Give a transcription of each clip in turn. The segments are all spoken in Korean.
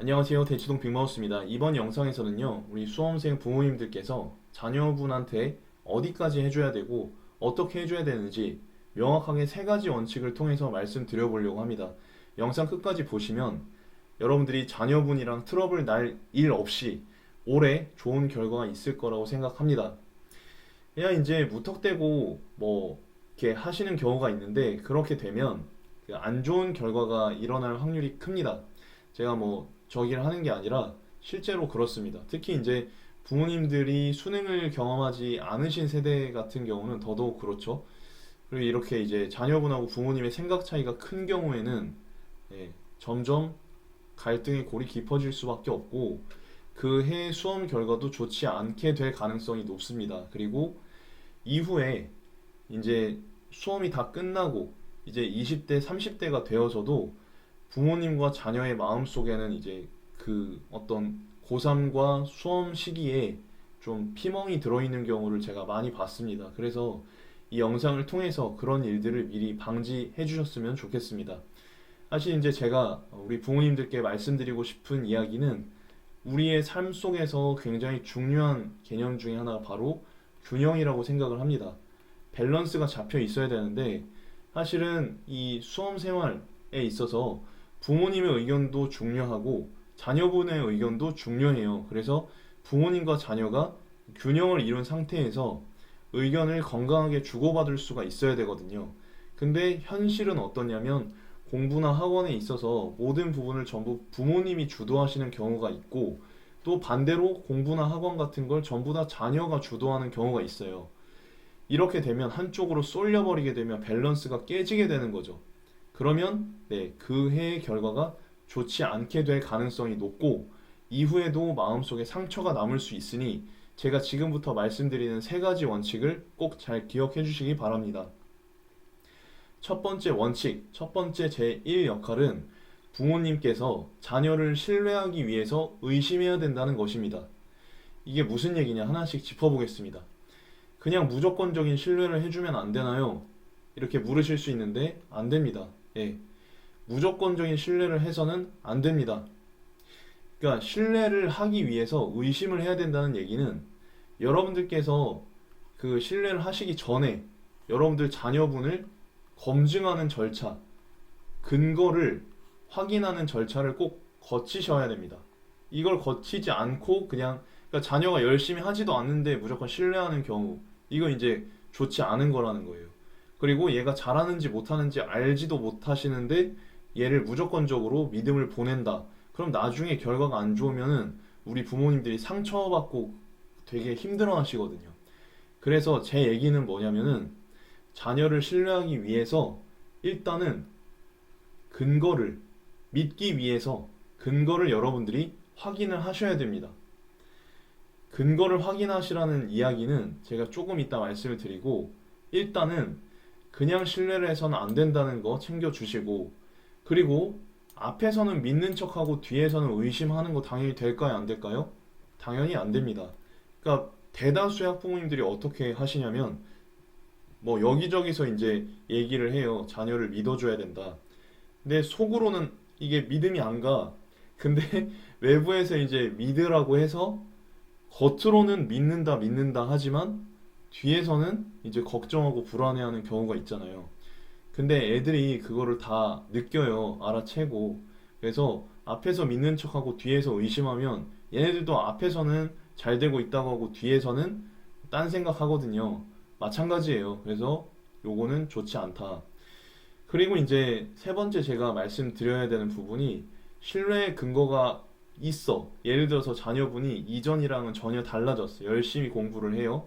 안녕하세요. 대치동 빅마우스입니다. 이번 영상에서는요, 우리 수험생 부모님들께서 자녀분한테 어디까지 해줘야 되고, 어떻게 해줘야 되는지 명확하게 세 가지 원칙을 통해서 말씀드려 보려고 합니다. 영상 끝까지 보시면 여러분들이 자녀분이랑 트러블 날 일 없이 올해 좋은 결과가 있을 거라고 생각합니다. 그냥 이제 무턱대고 뭐 이렇게 하시는 경우가 있는데 그렇게 되면 그안 좋은 결과가 일어날 확률이 큽니다. 제가 뭐 저기를 하는 게 아니라 실제로 그렇습니다. 특히 이제 부모님들이 수능을 경험하지 않으신 세대 같은 경우는 더더욱 그렇죠. 그리고 이렇게 이제 자녀분하고 부모님의 생각 차이가 큰 경우에는 예, 점점 갈등의 골이 깊어질 수밖에 없고 그 해 수험 결과도 좋지 않게 될 가능성이 높습니다. 그리고 이후에 이제 수험이 다 끝나고 이제 20대, 30대가 되어서도 부모님과 자녀의 마음 속에는 이제 그 어떤 고3과 수험 시기에 좀 피멍이 들어있는 경우를 제가 많이 봤습니다. 그래서 이 영상을 통해서 그런 일들을 미리 방지해 주셨으면 좋겠습니다. 사실 이제 제가 우리 부모님들께 말씀드리고 싶은 이야기는 우리의 삶 속에서 굉장히 중요한 개념 중에 하나가 바로 균형이라고 생각을 합니다. 밸런스가 잡혀 있어야 되는데 사실은 이 수험 생활에 있어서 부모님의 의견도 중요하고 자녀분의 의견도 중요해요. 그래서 부모님과 자녀가 균형을 이룬 상태에서 의견을 건강하게 주고받을 수가 있어야 되거든요. 근데 현실은 어떠냐면 공부나 학원에 있어서 모든 부분을 전부 부모님이 주도하시는 경우가 있고 또 반대로 공부나 학원 같은 걸 전부 다 자녀가 주도하는 경우가 있어요. 이렇게 되면 한쪽으로 쏠려버리게 되면 밸런스가 깨지게 되는 거죠. 그러면 네, 그 해의 결과가 좋지 않게 될 가능성이 높고 이후에도 마음속에 상처가 남을 수 있으니 제가 지금부터 말씀드리는 세 가지 원칙을 꼭 잘 기억해 주시기 바랍니다. 첫 번째 원칙, 첫 번째 제1 역할은 부모님께서 자녀를 신뢰하기 위해서 의심해야 된다는 것입니다. 이게 무슨 얘기냐 하나씩 짚어보겠습니다. 그냥 무조건적인 신뢰를 해주면 안 되나요? 이렇게 물으실 수 있는데 안 됩니다. 예. 무조건적인 신뢰를 해서는 안 됩니다. 그러니까 신뢰를 하기 위해서 의심을 해야 된다는 얘기는 여러분들께서 그 신뢰를 하시기 전에 여러분들 자녀분을 검증하는 절차, 근거를 확인하는 절차를 꼭 거치셔야 됩니다. 이걸 거치지 않고 그냥 그러니까 자녀가 열심히 하지도 않는데 무조건 신뢰하는 경우 이거 이제 좋지 않은 거라는 거예요. 그리고 얘가 잘하는지 못하는지 알지도 못하시는데 얘를 무조건적으로 믿음을 보낸다. 그럼 나중에 결과가 안 좋으면은 우리 부모님들이 상처받고 되게 힘들어 하시거든요. 그래서 제 얘기는 뭐냐면은 자녀를 신뢰하기 위해서 일단은 근거를 믿기 위해서 근거를 여러분들이 확인을 하셔야 됩니다. 근거를 확인하시라는 이야기는 제가 조금 이따 말씀을 드리고 일단은 그냥 신뢰를 해서는 안 된다는 거 챙겨주시고 그리고 앞에서는 믿는 척하고 뒤에서는 의심하는 거 당연히 될까요? 안 될까요? 당연히 안 됩니다. 그러니까 대다수의 학부모님들이 어떻게 하시냐면 뭐 여기저기서 이제 얘기를 해요. 자녀를 믿어줘야 된다. 근데 속으로는 이게 믿음이 안 가. 근데 외부에서 이제 믿으라고 해서 겉으로는 믿는다, 믿는다 하지만 뒤에서는 이제 걱정하고 불안해하는 경우가 있잖아요. 근데 애들이 그거를 다 느껴요. 알아채고. 그래서 앞에서 믿는 척하고 뒤에서 의심하면 얘네들도 앞에서는 잘 되고 있다고 하고 뒤에서는 딴 생각하거든요. 마찬가지예요. 그래서 요거는 좋지 않다. 그리고 이제 세 번째 제가 말씀드려야 되는 부분이 신뢰의 근거가 있어. 예를 들어서 자녀분이 이전이랑은 전혀 달라졌어요. 열심히 공부를 해요.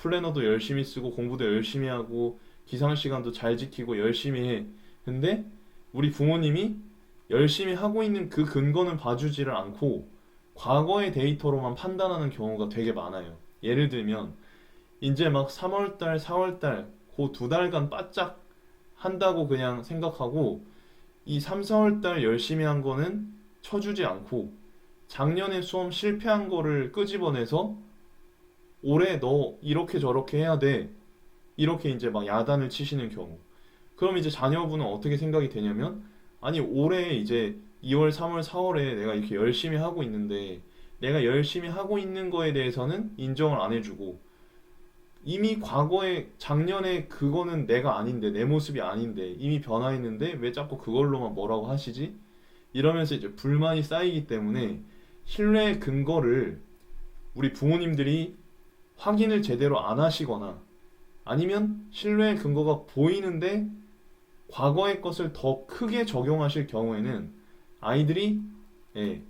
플래너도 열심히 쓰고 공부도 열심히 하고 기상 시간도 잘 지키고 열심히 해. 근데 우리 부모님이 열심히 하고 있는 그 근거는 봐주지를 않고 과거의 데이터로만 판단하는 경우가 되게 많아요. 예를 들면 이제 막 3월달, 4월달 그 두 달간 바짝 한다고 그냥 생각하고 이 3, 4월달 열심히 한 거는 쳐주지 않고 작년에 수험 실패한 거를 끄집어내서 올해 너 이렇게 저렇게 해야 돼. 이렇게 이제 막 야단을 치시는 경우. 그럼 이제 자녀분은 어떻게 생각이 되냐면 아니 올해 이제 2월, 3월, 4월에 내가 이렇게 열심히 하고 있는데 내가 열심히 하고 있는 거에 대해서는 인정을 안 해주고 이미 과거에 작년에 그거는 내가 아닌데 내 모습이 아닌데 이미 변화했는데 왜 자꾸 그걸로만 뭐라고 하시지? 이러면서 이제 불만이 쌓이기 때문에 신뢰의 근거를 우리 부모님들이 확인을 제대로 안 하시거나 아니면 신뢰의 근거가 보이는데 과거의 것을 더 크게 적용하실 경우에는 아이들이 예,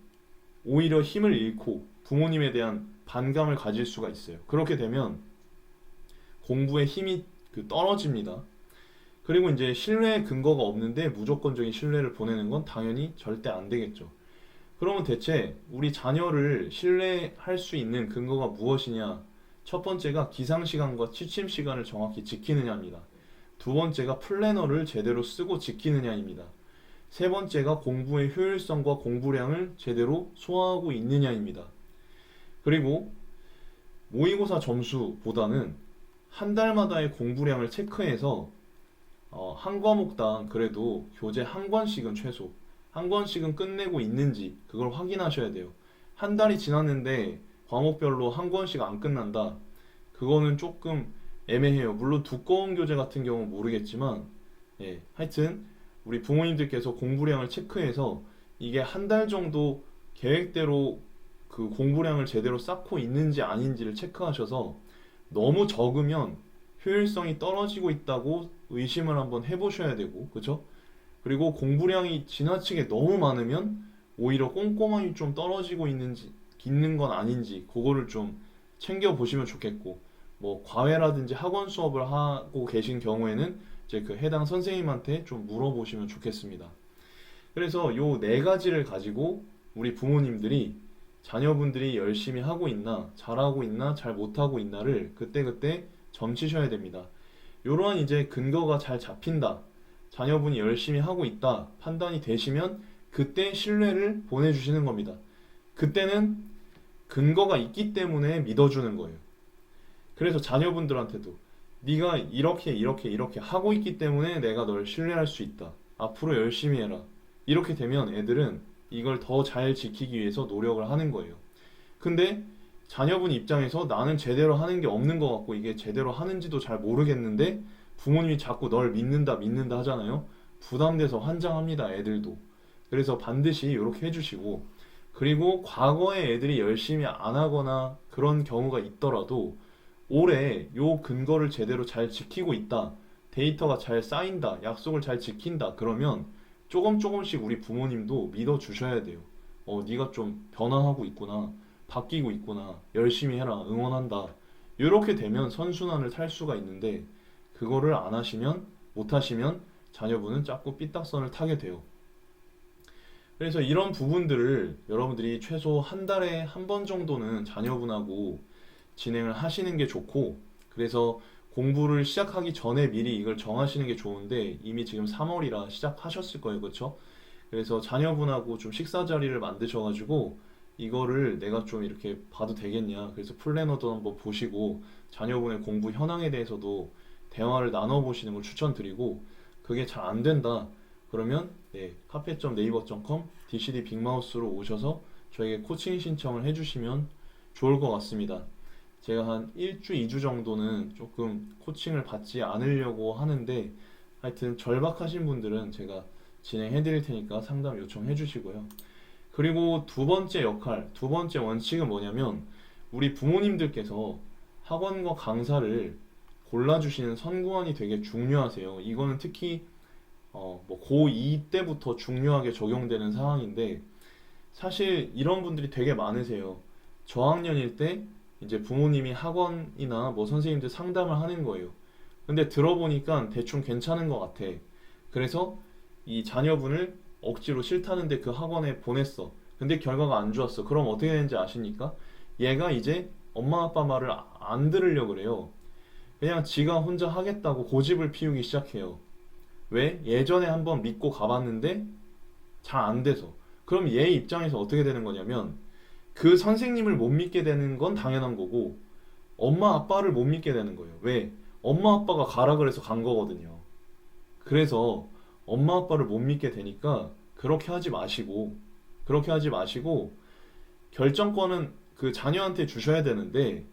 오히려 힘을 잃고 부모님에 대한 반감을 가질 수가 있어요. 그렇게 되면 공부에 힘이 그 떨어집니다. 그리고 이제 신뢰의 근거가 없는데 무조건적인 신뢰를 보내는 건 당연히 절대 안 되겠죠. 그러면 대체 우리 자녀를 신뢰할 수 있는 근거가 무엇이냐? 첫 번째가 기상 시간과 취침 시간을 정확히 지키느냐입니다. 두 번째가 플래너를 제대로 쓰고 지키느냐입니다. 세 번째가 공부의 효율성과 공부량을 제대로 소화하고 있느냐입니다. 그리고 모의고사 점수보다는 한 달마다의 공부량을 체크해서 어, 한 과목당 그래도 교재 한 권씩은 최소 한 권씩은 끝내고 있는지 그걸 확인하셔야 돼요. 한 달이 지났는데 과목별로 한 권씩 안 끝난다. 그거는 조금 애매해요. 물론 두꺼운 교재 같은 경우는 모르겠지만, 예, 하여튼 우리 부모님들께서 공부량을 체크해서 이게 한 달 정도 계획대로 그 공부량을 제대로 쌓고 있는지 아닌지를 체크하셔서 너무 적으면 효율성이 떨어지고 있다고 의심을 한번 해보셔야 되고, 그죠? 그리고 공부량이 지나치게 너무 많으면 오히려 꼼꼼함이 좀 떨어지고 있는지, 있는 건 아닌지, 그거를 좀 챙겨 보시면 좋겠고, 뭐 과외라든지 학원 수업을 하고 계신 경우에는 이제 그 해당 선생님한테 좀 물어보시면 좋겠습니다. 그래서 요 네 가지를 가지고 우리 부모님들이 자녀분들이 열심히 하고 있나, 잘하고 있나, 잘 못하고 있나를 그때그때 점치셔야 됩니다. 요러한 이제 근거가 잘 잡힌다. 자녀분이 열심히 하고 있다. 판단이 되시면 그때 신뢰를 보내주시는 겁니다. 그때는 근거가 있기 때문에 믿어주는 거예요. 그래서 자녀분들한테도 네가 이렇게 이렇게 이렇게 하고 있기 때문에 내가 널 신뢰할 수 있다. 앞으로 열심히 해라. 이렇게 되면 애들은 이걸 더 잘 지키기 위해서 노력을 하는 거예요. 근데 자녀분 입장에서 나는 제대로 하는 게 없는 것 같고 이게 제대로 하는지도 잘 모르겠는데 부모님이 자꾸 널 믿는다 믿는다 하잖아요. 부담돼서 환장합니다, 애들도. 그래서 반드시 이렇게 해주시고 그리고 과거에 애들이 열심히 안 하거나 그런 경우가 있더라도 올해 요 근거를 제대로 잘 지키고 있다. 데이터가 잘 쌓인다. 약속을 잘 지킨다. 그러면 조금 조금씩 우리 부모님도 믿어 주셔야 돼요. 어, 네가 좀 변화하고 있구나. 바뀌고 있구나. 열심히 해라. 응원한다. 이렇게 되면 선순환을 탈 수가 있는데 그거를 안 하시면 못 하시면 자녀분은 자꾸 삐딱선을 타게 돼요. 그래서 이런 부분들을 여러분들이 최소 한 달에 한 번 정도는 자녀분하고 진행을 하시는 게 좋고 그래서 공부를 시작하기 전에 미리 이걸 정하시는 게 좋은데 이미 지금 3월이라 시작하셨을 거예요. 그렇죠? 그래서 자녀분하고 좀 식사 자리를 만드셔 가지고 이거를 내가 좀 이렇게 봐도 되겠냐. 그래서 플래너도 한번 보시고 자녀분의 공부 현황에 대해서도 대화를 나눠 보시는 걸 추천드리고 그게 잘 안 된다. 그러면 네, 카페.네이버.com DCD 빅마우스로 오셔서 저에게 코칭 신청을 해주시면 좋을 것 같습니다. 제가 한 1주, 2주 정도는 조금 코칭을 받지 않으려고 하는데 하여튼 절박하신 분들은 제가 진행해 드릴 테니까 상담 요청해 주시고요. 그리고 두 번째 역할, 두 번째 원칙은 뭐냐면 우리 부모님들께서 학원과 강사를 골라주시는 선구안이 되게 중요하세요. 이거는 특히 어, 뭐 고2 때부터 중요하게 적용되는 상황인데 사실 이런 분들이 되게 많으세요. 저학년일 때 이제 부모님이 학원이나 뭐 선생님들 상담을 하는 거예요. 근데 들어보니까 대충 괜찮은 것 같아. 그래서 이 자녀분을 억지로 싫다는데 그 학원에 보냈어. 근데 결과가 안 좋았어. 그럼 어떻게 되는지 아십니까? 얘가 이제 엄마 아빠 말을 아- 안 들으려고 그래요. 그냥 지가 혼자 하겠다고 고집을 피우기 시작해요. 왜? 예전에 한번 믿고 가봤는데 잘 안 돼서. 그럼 얘 입장에서 어떻게 되는 거냐면 그 선생님을 못 믿게 되는 건 당연한 거고 엄마 아빠를 못 믿게 되는 거예요. 왜? 엄마 아빠가 가라 그래서 간 거거든요. 그래서 엄마 아빠를 못 믿게 되니까 그렇게 하지 마시고 그렇게 하지 마시고 결정권은 그 자녀한테 주셔야 되는데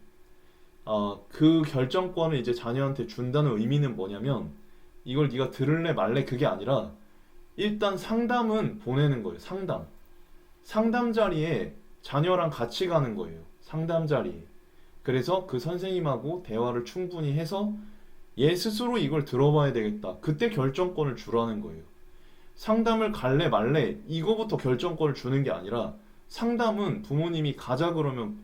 아, 그 결정권을 이제 자녀한테 준다는 의미는 뭐냐면 이걸 네가 들을래 말래 그게 아니라 일단 상담은 보내는 거예요. 상담. 상담 자리에 자녀랑 같이 가는 거예요. 상담 자리에. 그래서 그 선생님하고 대화를 충분히 해서 얘 스스로 이걸 들어봐야 되겠다. 그때 결정권을 주라는 거예요. 상담을 갈래 말래 이거부터 결정권을 주는 게 아니라 상담은 부모님이 가자 그러면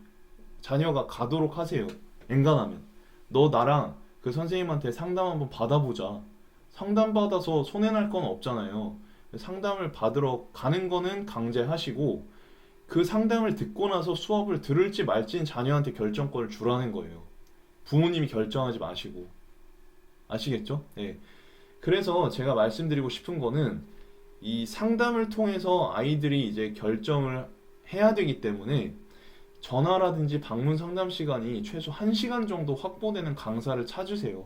자녀가 가도록 하세요. 엔간하면. 너 나랑 그 선생님한테 상담 한번 받아보자. 상담 받아서 손해 날 건 없잖아요. 상담을 받으러 가는 거는 강제하시고 그 상담을 듣고 나서 수업을 들을지 말지는 자녀한테 결정권을 주라는 거예요. 부모님이 결정하지 마시고. 아시겠죠? 네. 그래서 제가 말씀드리고 싶은 거는 이 상담을 통해서 아이들이 이제 결정을 해야 되기 때문에 전화라든지 방문 상담 시간이 최소 1시간 정도 확보되는 강사를 찾으세요.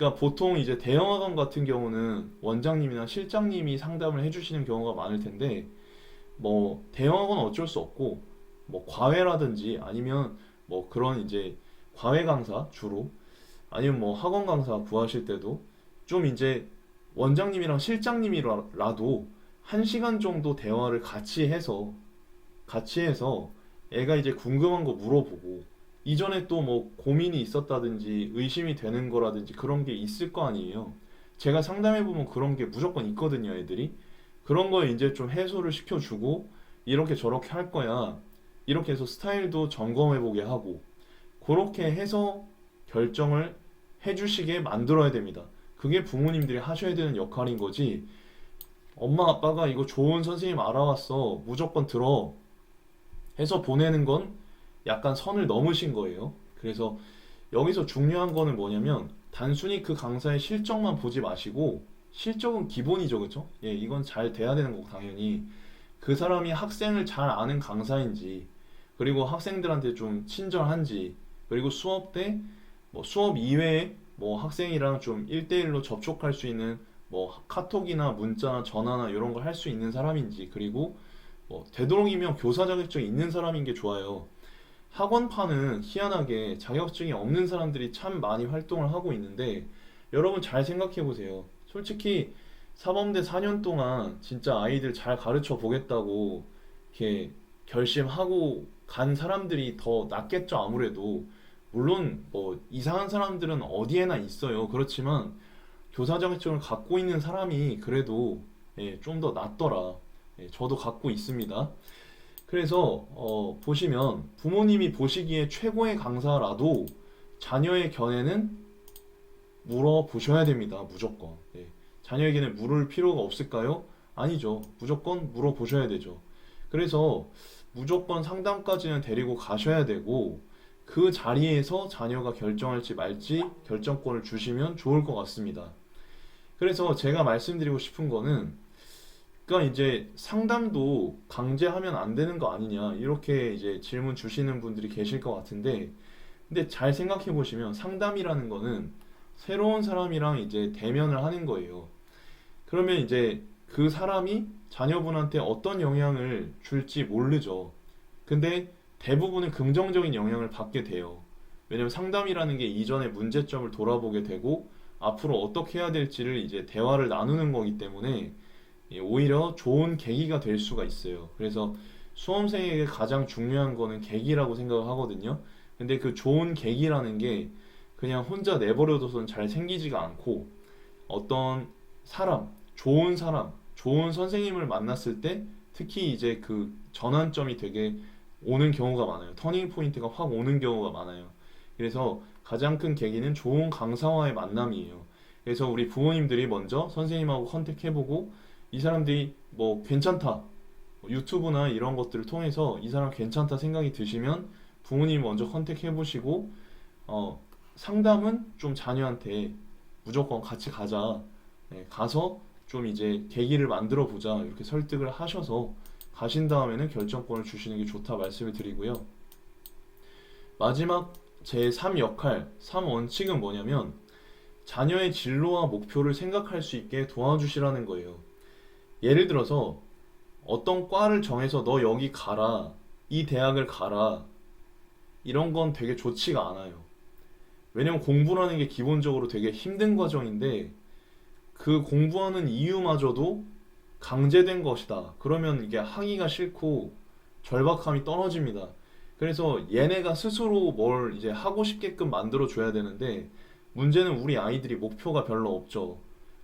그러니까 보통 이제 대형학원 같은 경우는 원장님이나 실장님이 상담을 해주시는 경우가 많을 텐데 뭐 대형학원은 어쩔 수 없고 뭐 과외라든지 아니면 뭐 그런 이제 과외 강사 주로 아니면 뭐 학원 강사 구하실 때도 좀 이제 원장님이랑 실장님이라도 한 시간 정도 대화를 같이 해서 같이 해서 애가 이제 궁금한 거 물어보고 이전에 또 뭐 고민이 있었다든지 의심이 되는 거라든지 그런 게 있을 거 아니에요. 제가 상담해 보면 그런 게 무조건 있거든요, 애들이. 그런 거 이제 좀 해소를 시켜주고 이렇게 저렇게 할 거야. 이렇게 해서 스타일도 점검해 보게 하고 그렇게 해서 결정을 해주시게 만들어야 됩니다. 그게 부모님들이 하셔야 되는 역할인 거지. 엄마 아빠가 이거 좋은 선생님 알아왔어. 무조건 들어. 해서 보내는 건 약간 선을 넘으신 거예요. 그래서 여기서 중요한 거는 뭐냐면 단순히 그 강사의 실적만 보지 마시고 실적은 기본이죠, 그쵸? 예, 이건 잘 돼야 되는 거고 당연히 그 사람이 학생을 잘 아는 강사인지 그리고 학생들한테 좀 친절한지 그리고 수업 때 뭐 수업 이외에 뭐 학생이랑 좀 1대1로 접촉할 수 있는 뭐 카톡이나 문자나 전화나 이런 걸 할 수 있는 사람인지 그리고 뭐 되도록이면 교사 자격증이 있는 사람인 게 좋아요. 학원파는 희한하게 자격증이 없는 사람들이 참 많이 활동을 하고 있는데 여러분 잘 생각해 보세요. 솔직히 사범대 4년 동안 진짜 아이들 잘 가르쳐 보겠다고 이렇게 결심하고 간 사람들이 더 낫겠죠, 아무래도. 물론 뭐 이상한 사람들은 어디에나 있어요. 그렇지만 교사 자격증을 갖고 있는 사람이 그래도 좀더 낫더라. 예, 저도 갖고 있습니다. 그래서 어, 보시면 부모님이 보시기에 최고의 강사라도 자녀의 견해는 물어보셔야 됩니다. 무조건. 예. 자녀에게는 물을 필요가 없을까요? 아니죠. 무조건 물어보셔야 되죠. 그래서 무조건 상담까지는 데리고 가셔야 되고 그 자리에서 자녀가 결정할지 말지 결정권을 주시면 좋을 것 같습니다. 그래서 제가 말씀드리고 싶은 거는 그러니까 이제 상담도 강제하면 안 되는 거 아니냐 이렇게 이제 질문 주시는 분들이 계실 것 같은데 근데 잘 생각해 보시면 상담이라는 거는 새로운 사람이랑 이제 대면을 하는 거예요. 그러면 이제 그 사람이 자녀분한테 어떤 영향을 줄지 모르죠. 근데 대부분은 긍정적인 영향을 받게 돼요. 왜냐면 상담이라는 게 이전의 문제점을 돌아보게 되고 앞으로 어떻게 해야 될지를 이제 대화를 나누는 거기 때문에 예, 오히려 좋은 계기가 될 수가 있어요. 그래서 수험생에게 가장 중요한 거는 계기라고 생각을 하거든요. 근데 그 좋은 계기라는 게 그냥 혼자 내버려둬서는 잘 생기지가 않고 어떤 사람, 좋은 사람, 좋은 선생님을 만났을 때 특히 이제 그 전환점이 되게 오는 경우가 많아요. 터닝 포인트가 확 오는 경우가 많아요. 그래서 가장 큰 계기는 좋은 강사와의 만남이에요. 그래서 우리 부모님들이 먼저 선생님하고 컨택해보고 이 사람들이 뭐 괜찮다. 뭐 유튜브나 이런 것들을 통해서 이 사람 괜찮다 생각이 드시면 부모님 먼저 컨택해 보시고 어, 상담은 좀 자녀한테 무조건 같이 가자. 네, 가서 좀 이제 계기를 만들어 보자. 이렇게 설득을 하셔서 가신 다음에는 결정권을 주시는 게 좋다 말씀을 드리고요. 마지막 제3 역할, 3 원칙은 뭐냐면 자녀의 진로와 목표를 생각할 수 있게 도와주시라는 거예요. 예를 들어서 어떤 과를 정해서 너 여기 가라, 이 대학을 가라, 이런 건 되게 좋지가 않아요. 왜냐면 공부라는 게 기본적으로 되게 힘든 과정인데 그 공부하는 이유마저도 강제된 것이다. 그러면 이게 하기가 싫고 절박함이 떨어집니다. 그래서 얘네가 스스로 뭘 이제 하고 싶게끔 만들어 줘야 되는데 문제는 우리 아이들이 목표가 별로 없죠.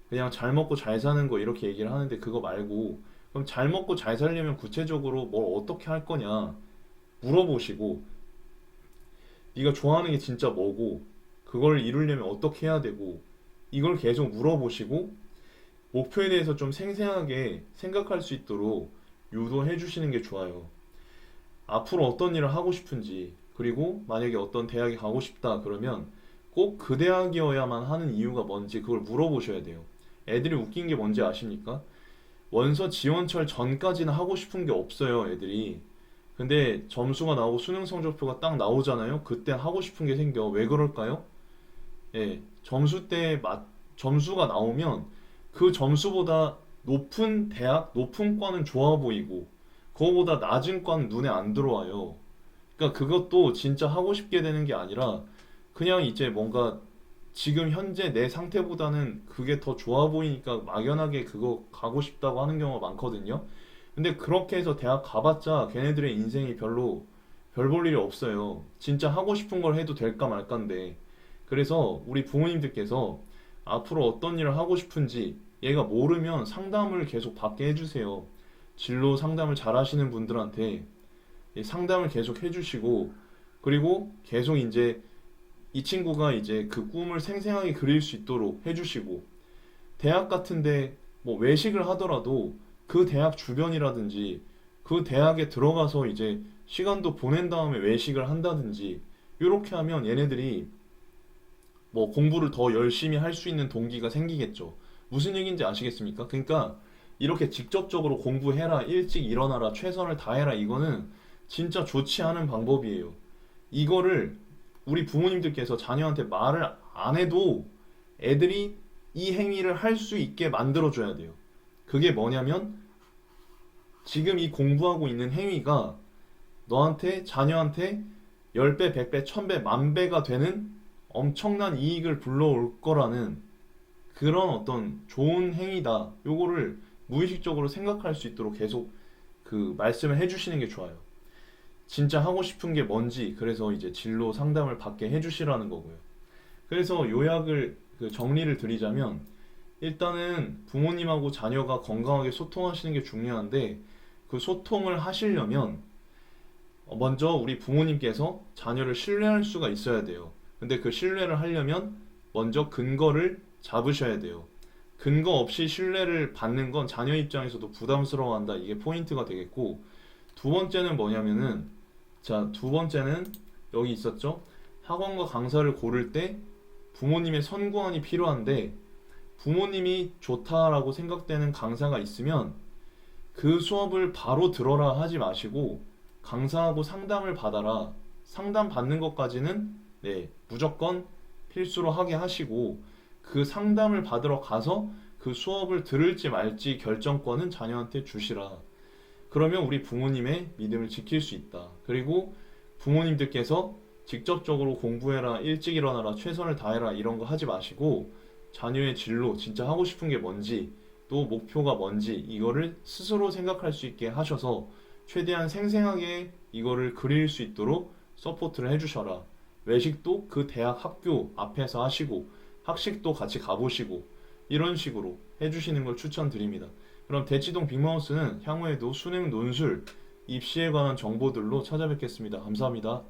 그냥 잘 먹고 잘 사는 거 이렇게 얘기를 하는데 그거 말고 그럼 잘 먹고 잘 살려면 구체적으로 뭘 어떻게 할 거냐 물어보시고 네가 좋아하는 게 진짜 뭐고 그걸 이루려면 어떻게 해야 되고 이걸 계속 물어보시고 목표에 대해서 좀 생생하게 생각할 수 있도록 유도해 주시는 게 좋아요. 앞으로 어떤 일을 하고 싶은지 그리고 만약에 어떤 대학에 가고 싶다 그러면 꼭 그 대학이어야만 하는 이유가 뭔지 그걸 물어보셔야 돼요. 애들이 웃긴 게 뭔지 아십니까? 원서 지원철 전까지는 하고 싶은 게 없어요, 애들이. 근데 점수가 나오고 수능 성적표가 딱 나오잖아요. 그때 하고 싶은 게 생겨. 왜 그럴까요? 예, 점수 때 맞, 점수가 나오면 그 점수보다 높은 대학, 높은 과는 좋아 보이고 그거보다 낮은 과는 눈에 안 들어와요. 그러니까 그것도 진짜 하고 싶게 되는 게 아니라 그냥 이제 뭔가 지금 현재 내 상태보다는 그게 더 좋아 보이니까 막연하게 그거 가고 싶다고 하는 경우가 많거든요. 근데 그렇게 해서 대학 가봤자 걔네들의 인생이 별로 별 볼 일이 없어요. 진짜 하고 싶은 걸 해도 될까 말까인데. 그래서 우리 부모님들께서 앞으로 어떤 일을 하고 싶은지 얘가 모르면 상담을 계속 받게 해주세요. 진로 상담을 잘 하시는 분들한테 이 상담을 계속 해주시고 그리고 계속 이제 이 친구가 이제 그 꿈을 생생하게 그릴 수 있도록 해주시고 대학 같은데 뭐 외식을 하더라도 그 대학 주변이라든지 그 대학에 들어가서 이제 시간도 보낸 다음에 외식을 한다든지 이렇게 하면 얘네들이 뭐 공부를 더 열심히 할 수 있는 동기가 생기겠죠. 무슨 얘기인지 아시겠습니까? 그러니까 이렇게 직접적으로 공부해라, 일찍 일어나라, 최선을 다해라 이거는 진짜 좋지 않은 방법이에요. 이거를 우리 부모님들께서 자녀한테 말을 안 해도 애들이 이 행위를 할 수 있게 만들어 줘야 돼요. 그게 뭐냐면 지금 이 공부하고 있는 행위가 너한테 자녀한테 10배, 100배, 1000배, 만배가 되는 엄청난 이익을 불러올 거라는 그런 어떤 좋은 행위다. 요거를 무의식적으로 생각할 수 있도록 계속 그 말씀을 해주시는 게 좋아요. 진짜 하고 싶은 게 뭔지 그래서 이제 진로 상담을 받게 해주시라는 거고요. 그래서 요약을 그 정리를 드리자면 일단은 부모님하고 자녀가 건강하게 소통하시는 게 중요한데 그 소통을 하시려면 먼저 우리 부모님께서 자녀를 신뢰할 수가 있어야 돼요. 근데 그 신뢰를 하려면 먼저 근거를 잡으셔야 돼요. 근거 없이 신뢰를 받는 건 자녀 입장에서도 부담스러워한다. 이게 포인트가 되겠고 두 번째는 뭐냐면은 자, 두 번째는 여기 있었죠. 학원과 강사를 고를 때 부모님의 선구안이 필요한데 부모님이 좋다라고 생각되는 강사가 있으면 그 수업을 바로 들어라 하지 마시고 강사하고 상담을 받아라. 상담 받는 것까지는 네, 무조건 필수로 하게 하시고 그 상담을 받으러 가서 그 수업을 들을지 말지 결정권은 자녀한테 주시라. 그러면 우리 부모님의 믿음을 지킬 수 있다. 그리고 부모님들께서 직접적으로 공부해라, 일찍 일어나라, 최선을 다해라 이런 거 하지 마시고 자녀의 진로, 진짜 하고 싶은 게 뭔지, 또 목표가 뭔지 이거를 스스로 생각할 수 있게 하셔서 최대한 생생하게 이거를 그릴 수 있도록 서포트를 해주셔라. 외식도 그 대학 학교 앞에서 하시고 학식도 같이 가보시고 이런 식으로 해주시는 걸 추천드립니다. 그럼 대치동 빅마우스는 향후에도 수능 논술, 입시에 관한 정보들로 찾아뵙겠습니다. 감사합니다.